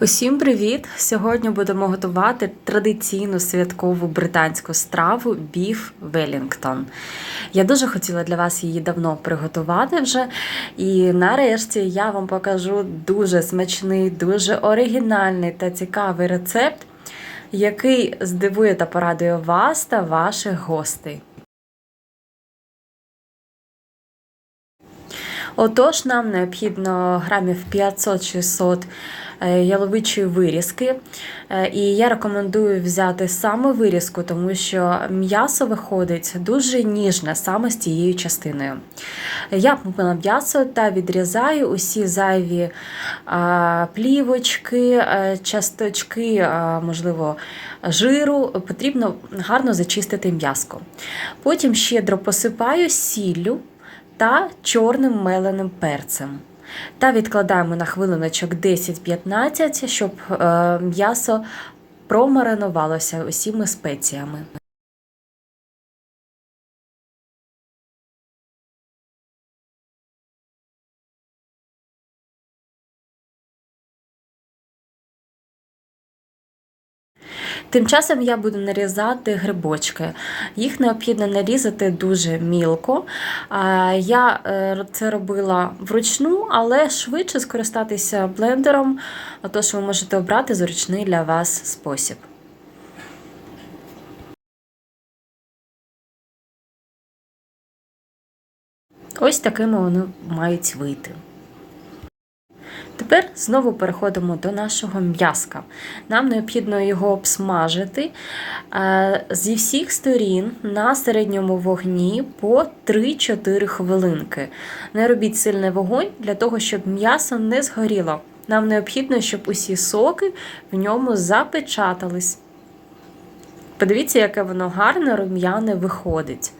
Усім привіт! Сьогодні будемо готувати традиційну святкову британську страву біф Велінгтон. Я дуже хотіла для вас її давно приготувати вже. І нарешті я вам покажу дуже смачний, дуже оригінальний та цікавий рецепт, який здивує та порадує вас та ваших гостей. Отож, нам необхідно грамів 500-600 е, яловичої вирізки. Е, І я рекомендую взяти саме вирізку, тому що м'ясо виходить дуже ніжне саме з цією частиною. Я помила м'ясо та відрізаю усі зайві плівочки, часточки, можливо, жиру. Потрібно гарно зачистити м'яско. Потім щедро посипаю сіллю та чорним меленим перцем. Та відкладаємо на хвилиночок 10-15, щоб е, м'ясо промаринувалося усіми спеціями. Тим часом я буду нарізати грибочки. Їх необхідно нарізати дуже мілко. Я е, це робила вручну, але швидше скористатися блендером, тож ви можете обрати зручний для вас спосіб. Ось такими вони мають вийти. Тепер знову переходимо до нашого м'яска. Нам необхідно його обсмажити е, зі всіх сторін на середньому вогні по 3-4 хвилинки. Не робіть сильний вогонь для того, щоб м'ясо не згоріло. Нам необхідно, щоб усі соки в ньому запечатались. Подивіться, яке воно гарне рум'яне виходить.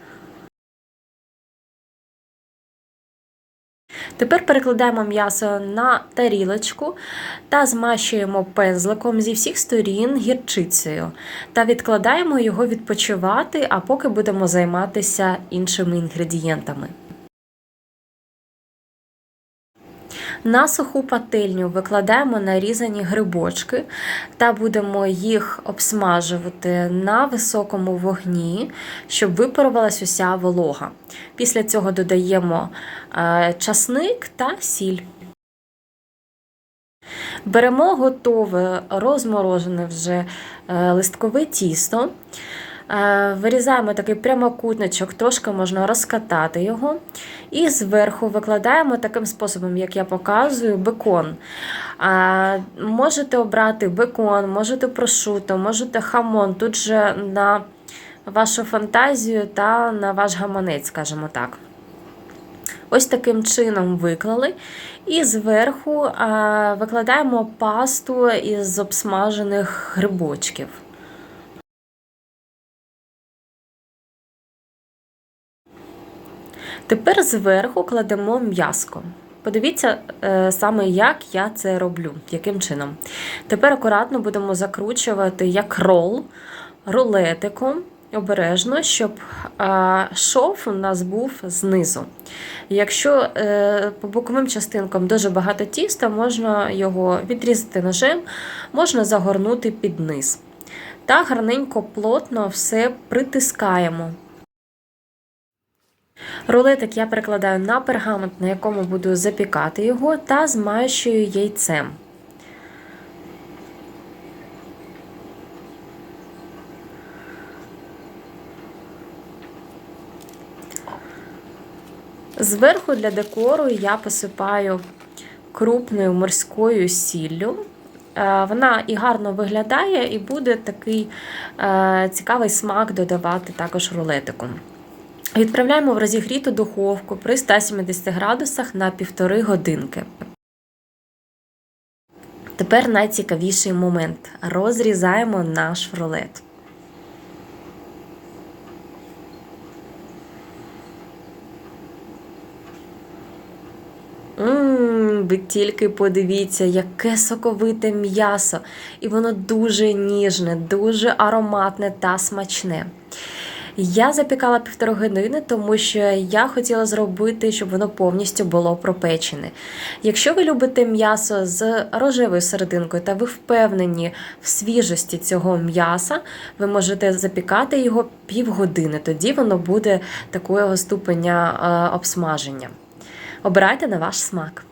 Тепер перекладаємо м'ясо на тарілочку та змащуємо пензликом зі всіх сторін гірчицею та відкладаємо його відпочивати, а поки будемо займатися іншими інгредієнтами. На суху пательню викладаємо нарізані грибочки та будемо їх обсмажувати на високому вогні, щоб випарувалась уся волога. Після цього додаємо часник та сіль. Беремо готове розморожене вже листкове тісто. Вирізаємо такий прямокутничок, трошки можна розкатати його. І зверху викладаємо таким способом, як я показую, бекон. Можете обрати бекон, можете прошуто, можете хамон. Тут же на вашу фантазію та на ваш гаманець, скажімо так. Ось таким чином виклали. І зверху викладаємо пасту із обсмажених грибочків. Тепер зверху кладемо м'яско. Подивіться е, саме, як я це роблю, яким чином. Тепер акуратно будемо закручувати як рол, рулетиком, обережно, щоб шов у нас був знизу. Якщо е, по боковим частинкам дуже багато тіста, можна його відрізати ножем, можна загорнути під низ. Та гарненько, плотно все притискаємо. Рулетик я перекладаю на пергамент, на якому буду запікати його, та змащую яйцем. Зверху для декору я посипаю крупною морською сіллю. Вона і гарно виглядає, і буде такий цікавий смак додавати також рулетику. Відправляємо в розігріту духовку при 170 градусах на півтори годинки. Тепер найцікавіший момент. Розрізаємо наш рулет. Ммм, ви тільки подивіться, яке соковите м'ясо. І воно дуже ніжне, дуже ароматне та смачне. Я запікала півтори години, тому що я хотіла зробити, щоб воно повністю було пропечене. Якщо ви любите м'ясо з рожевою серединкою та ви впевнені в свіжості цього м'яса, ви можете запікати його півгодини. Тоді воно буде такого ступеня е, обсмаження. Обирайте на ваш смак.